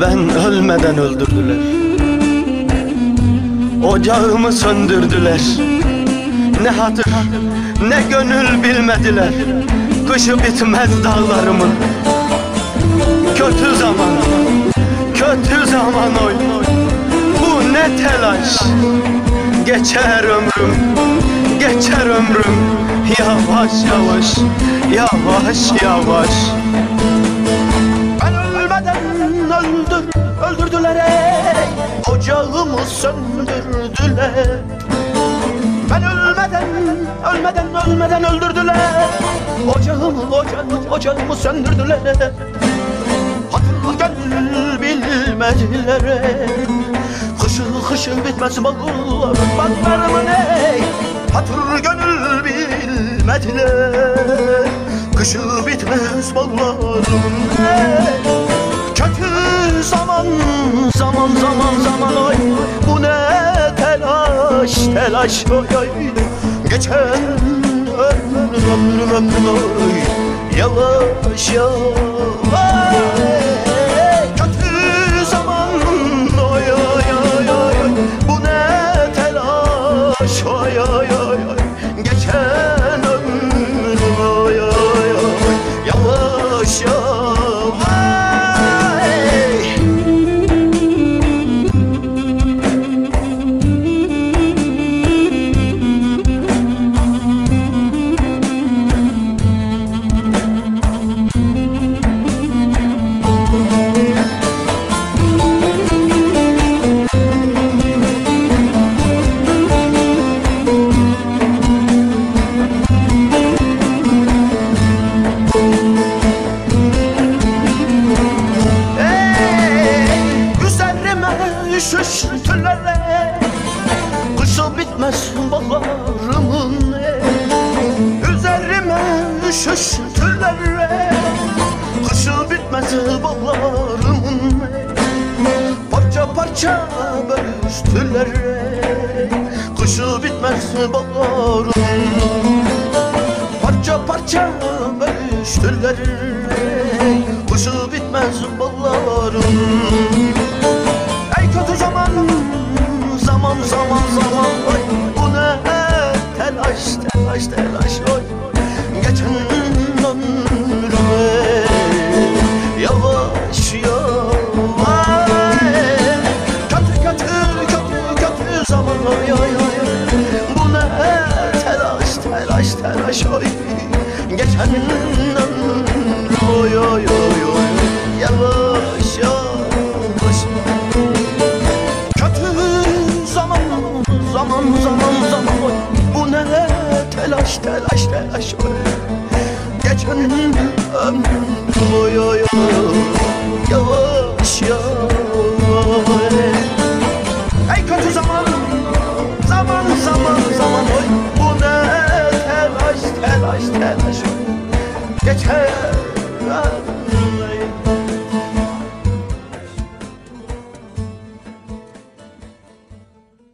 Ben ölmeden öldürdüler. Ocağımı söndürdüler. Ne hatır ne gönül bilmediler. Kışı bitmez dağlarımın. Kötü zaman Kötü zaman oy. Bu ne telaş. Geçer ömrüm Geçer ömrüm. Yavaş yavaş Yavaş yavaş öldür, öldürdüler ey. Ocağımı söndürdüler. Ben ölmeden, ölmeden, ölmeden öldürdüler. Ocağımı, ocağımı, ocağımı söndürdüler. Hatır gönül bilmediler ey. Kışın kışın bitmez bağlar Baklarımın ey. Hatır gönül bilmediler. Kışı bitmez bağlarımın ey telaş, oy oy Geçen ömrüm, ömrüm, ömrüm oy. Yavaş yavaş üşüştüler ey. Kışı bitmez baharımın. Üzerime üşüştüler ey. Kışı bitmez baharımın. Parça parça bölüştüler. Kışı bitmez baharımın Parça parça bölüştüler. Kışı bitmez kötü zaman Zaman zaman zaman. Oy Bu ne? Telaş telaş telaş oy. Geçen ömrüm ey. Yavaş yavaş. Kötü kötü kötü kötü zaman oy oy oy. Bu ne? Telaş telaş telaş oy. Geçen ömrüm oy oy oy oy. Yavaş telaş telaş telaş Geçen ömrüm oy oy oy. Yavaş